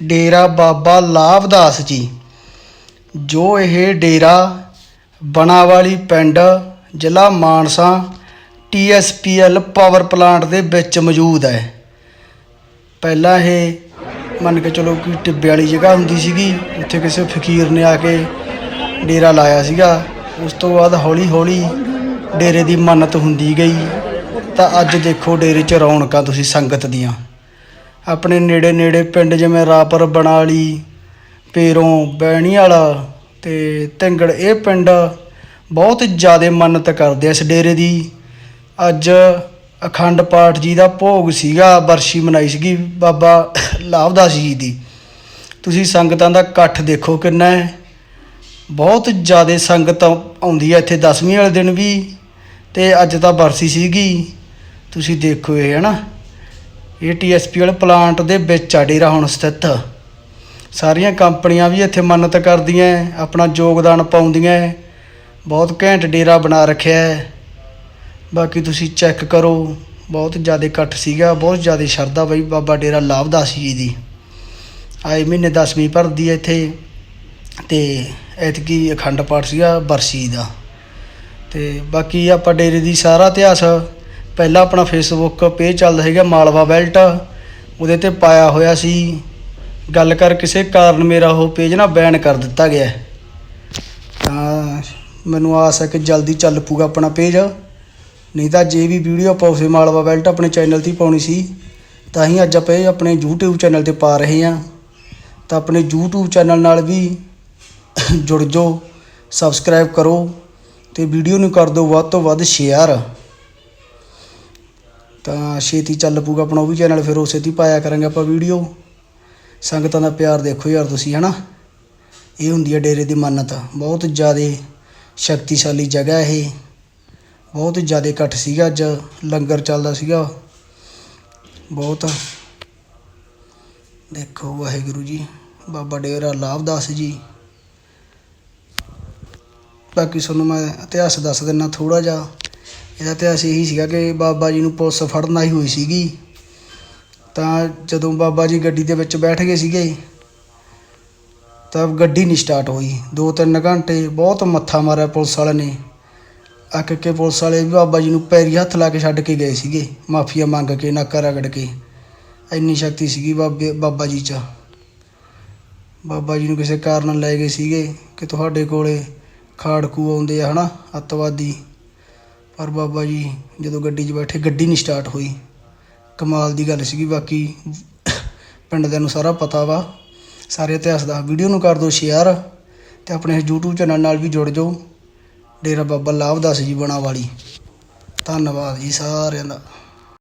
ਡੇਰਾ ਬਾਬਾ ਲਾਭਦਾਸ ਜੀ, ਜੋ ਇਹ ਡੇਰਾ ਬਣਾਵਾਲੀ ਪਿੰਡ ਜ਼ਿਲ੍ਹਾ ਮਾਨਸਾ ਟੀਐਸਪੀਐਲ ਪਾਵਰ ਪਲਾਂਟ ਦੇ ਵਿੱਚ ਮੌਜੂਦ ਹੈ। ਪਹਿਲਾਂ ਇਹ ਮੰਨ ਕੇ ਚਲੋ ਕਿ ਟਿੱਬੇ ਵਾਲੀ ਜਗ੍ਹਾ ਹੁੰਦੀ ਸੀਗੀ, ਉੱਥੇ ਕਿਸੇ ਫਕੀਰ ਨੇ ਆ ਕੇ ਡੇਰਾ ਲਾਇਆ ਸੀਗਾ। ਉਸ ਤੋਂ ਬਾਅਦ ਹੌਲੀ ਹੌਲੀ ਡੇਰੇ ਦੀ ਮੰਨਤ ਹੁੰਦੀ ਗਈ। ਤਾਂ ਅੱਜ ਦੇਖੋ ਡੇਰੇ 'ਚ ਰੌਣਕਾਂ ਤੁਸੀਂ ਸੰਗਤ ਦੀਆਂ। ਆਪਣੇ ਨੇੜੇ ਨੇੜੇ ਪਿੰਡ ਜਿਵੇਂ ਰਾਪਰ ਬਣਾਲੀ ਪੇਰੋਂ ਬੈਣੀ ਵਾਲਾ ਤੇ ਧੰਗੜ, ਇਹ ਪਿੰਡ ਬਹੁਤ ਜ਼ਿਆਦਾ ਮੰਨਤ ਕਰਦੇ ਆ ਇਸ ਡੇਰੇ ਦੀ। ਅੱਜ ਅਖੰਡ ਪਾਠ ਜੀ ਦਾ ਭੋਗ ਸੀਗਾ ਵਰਸ਼ੀ ਮਨਾਈ ਸੀਗੀ ਬਾਬਾ ਲਾਭਦਾਸ ਜੀ ਦੀ। ਤੁਸੀਂ ਸੰਗਤਾਂ ਦਾ ਇਕੱਠ ਦੇਖੋ ਕਿੰਨਾ ਹੈ। ਬਹੁਤ ਜ਼ਿਆਦਾ ਸੰਗਤ ਆਉਂਦੀ ਹੈ ਇੱਥੇ ਦਸਵੀਂ ਵਾਲੇ ਦਿਨ ਵੀ ਤੇ ਅੱਜ ਤਾਂ ਵਰਸੀ ਸੀਗੀ। ਤੁਸੀਂ ਦੇਖੋ ਇਹ, ਹੈ ਨਾ? ਇਹ ਟੀਐਸਪੀਐਲ ਪਲਾਂਟ ਦੇ ਵਿੱਚ ਆ ਡੇਰਾ ਹੁਣ ਸਥਿਤ। ਸਾਰੀਆਂ ਕੰਪਨੀਆਂ ਵੀ ਇੱਥੇ ਮੰਨਤ ਕਰਦੀਆਂ ਆਪਣਾ ਯੋਗਦਾਨ ਪਾਉਂਦੀਆਂ ਬਹੁਤ ਘੈਂਟ ਡੇਰਾ ਬਣਾ ਰੱਖਿਆ ਹੈ ਬਾਕੀ ਤੁਸੀਂ ਚੈੱਕ ਕਰੋ, ਬਹੁਤ ਜ਼ਿਆਦਾ ਇਕੱਠ ਸੀਗਾ, ਬਹੁਤ ਜ਼ਿਆਦਾ ਸ਼ਰਧਾ ਬਈ ਬਾਬਾ ਡੇਰਾ ਲਾਭਦਾਸ ਜੀ ਦੀ। ਆਏ ਮਹੀਨੇ 10ਵੀਂ ਭਰਦੀ ਹੈ ਇੱਥੇ, ਤੇ ਐਤਕੀ ਅਖੰਡ ਪਾਠ ਸੀਗਾ ਬਰਸੀ ਦਾ। ਤੇ ਬਾਕੀ ਆਪਾਂ ਡੇਰੇ ਦੀ ਸਾਰਾ ਇਤਿਹਾਸ ਪਹਿਲਾਂ ਆਪਣਾ ਫੇਸਬੁੱਕ ਪੇਜ ਚੱਲਦਾ ਹੈਗਾ ਮਾਲਵਾ ਬੈਲਟ ਉਹਦੇ ਤੇ ਪਾਇਆ ਹੋਇਆ ਸੀ, ਗੱਲ ਕਰ ਕਿਸੇ ਕਾਰਨ ਮੇਰਾ ਉਹ ਪੇਜ ਨਾ ਬੈਨ ਕਰ ਦਿੱਤਾ ਗਿਆ। ਤਾਂ ਮੈਨੂੰ ਆਸ ਹੈ ਕਿ ਜਲਦੀ ਚੱਲ ਪੂਗਾ ਆਪਣਾ ਪੇਜ ਨਹੀਂ ਤਾਂ ਜੇ ਵੀ ਵੀਡੀਓ ਆਪਾਂ ਉਸੇ ਮਾਲਵਾ ਬੈਲਟ ਆਪਣੇ ਚੈਨਲ ਤੇ ਹੀ ਪਾਉਣੀ ਸੀ, ਤਾਂ ਹੀ ਅੱਜ ਆਪਾਂ ਇਹ ਆਪਣੇ YouTube ਚੈਨਲ ਤੇ ਪਾ ਰਹੇ ਹਾਂ। ਤਾਂ ਆਪਣੇ YouTube ਚੈਨਲ ਨਾਲ ਵੀ ਜੁੜ ਜਾਓ ਸਬਸਕ੍ਰਾਈਬ ਕਰੋ ਤੇ ਵੀਡੀਓ ਨੂੰ ਕਰ ਦਿਓ ਵੱਧ ਤੋਂ ਵੱਧ ਸ਼ੇਅਰ ਤਾਂ ਛੇਤੀ ਚੱਲ ਪੂਗਾ ਆਪਣਾ ਉਹ ਵੀ ਚੈਨਲ ਫਿਰ ਉਸੇ ਤੇ ਪਾਇਆ ਕਰਾਂਗੇ ਆਪਾਂ ਵੀਡੀਓ ਸੰਗਤਾਂ ਦਾ ਪਿਆਰ ਦੇਖੋ ਯਾਰ ਤੁਸੀਂ, ਹਨਾ? ਇਹ ਹੁੰਦੀ ਹੈ ਡੇਰੇ ਦੀ ਮੰਨਤ। ਬਹੁਤ ਜ਼ਿਆਦਾ ਸ਼ਕਤੀਸ਼ਾਲੀ ਜਗ੍ਹਾ ਇਹ। ਬਹੁਤ ਜ਼ਿਆਦਾ ਇਕੱਠ ਸੀਗਾ ਅੱਜ, ਲੰਗਰ ਚੱਲਦਾ ਸੀਗਾ। ਬਹੁਤ। ਦੇਖੋ ਵਾਹਿਗੁਰੂ ਜੀ, ਬਾਬਾ ਡੇਰਾ ਲਾਭਦਾਸ ਜੀ। ਬਾਕੀ ਤੁਹਾਨੂੰ ਮੈਂ ਇਤਿਹਾਸ ਦੱਸ ਦਿੰਨਾ ਥੋੜਾ ਜਿਹਾ। ਇਹਦਾ ਇਤਿਹਾਸ ਇਹੀ ਸੀਗਾ ਕਿ ਬਾਬਾ ਜੀ ਨੂੰ ਪੁਲਿਸ ਫੜਨ ਆਈ ਹੋਈ ਸੀਗੀ। ਤਾਂ ਜਦੋਂ ਬਾਬਾ ਜੀ ਗੱਡੀ ਦੇ ਵਿੱਚ ਬੈਠ ਗਏ ਸੀਗੇ, ਤਾਂ ਗੱਡੀ ਨਹੀਂ ਸਟਾਰਟ ਹੋਈ। 2-3 ਘੰਟੇ ਬਹੁਤ ਮੱਥਾ ਮਾਰਿਆ ਪੁਲਿਸ ਵਾਲਿਆਂ ਨੇ। ਅੱਕ ਕੇ ਪੁਲਿਸ ਵਾਲੇ ਵੀ ਬਾਬਾ ਜੀ ਨੂੰ ਪੈਰੀ ਹੱਥ ਲਾ ਕੇ ਛੱਡ ਕੇ ਗਏ ਸੀਗੇ, ਮਾਫੀਆ ਮੰਗ ਕੇ, ਨਾਕਾ ਰਗੜ ਕੇ। ਇੰਨੀ ਸ਼ਕਤੀ ਸੀਗੀ ਬਾਬੇ, ਬਾਬਾ ਜੀ 'ਚ। ਬਾਬਾ ਜੀ ਨੂੰ ਕਿਸੇ ਕਾਰਨ ਲੈ ਗਏ ਸੀਗੇ ਕਿ ਤੁਹਾਡੇ ਕੋਲੇ ਖਾੜਕੂ ਆਉਂਦੇ ਆ, ਹਨਾ, ਅੱਤਵਾਦੀ। ਪਰ ਬਾਬਾ ਜੀ, ਜਦੋਂ ਗੱਡੀ 'ਚ ਬੈਠੇ ਗੱਡੀ ਨਹੀਂ ਸਟਾਰਟ ਹੋਈ। ਕਮਾਲ ਦੀ ਗੱਲ ਸੀਗੀ, ਬਾਕੀ ਪਿੰਡ ਦੇ ਨੂੰ ਸਾਰਾ ਪਤਾ ਵਾ। ਸਾਰੇ ਇਤਿਹਾਸ ਦਾ ਵੀਡੀਓ ਨੂੰ ਕਰ ਦਿਓ ਸ਼ੇਅਰ ਤੇ ਆਪਣੇ YouTube ਚੈਨਲ ਨਾਲ ਵੀ ਜੁੜ ਜਾਓ। ਡੇਰਾ ਬਾਬਾ ਲਾਭਦਾਸ ਜੀ ਬਣਾ ਵਾਲੀ ਧੰਨਵਾਦ ਜੀ ਸਾਰਿਆਂ ਦਾ।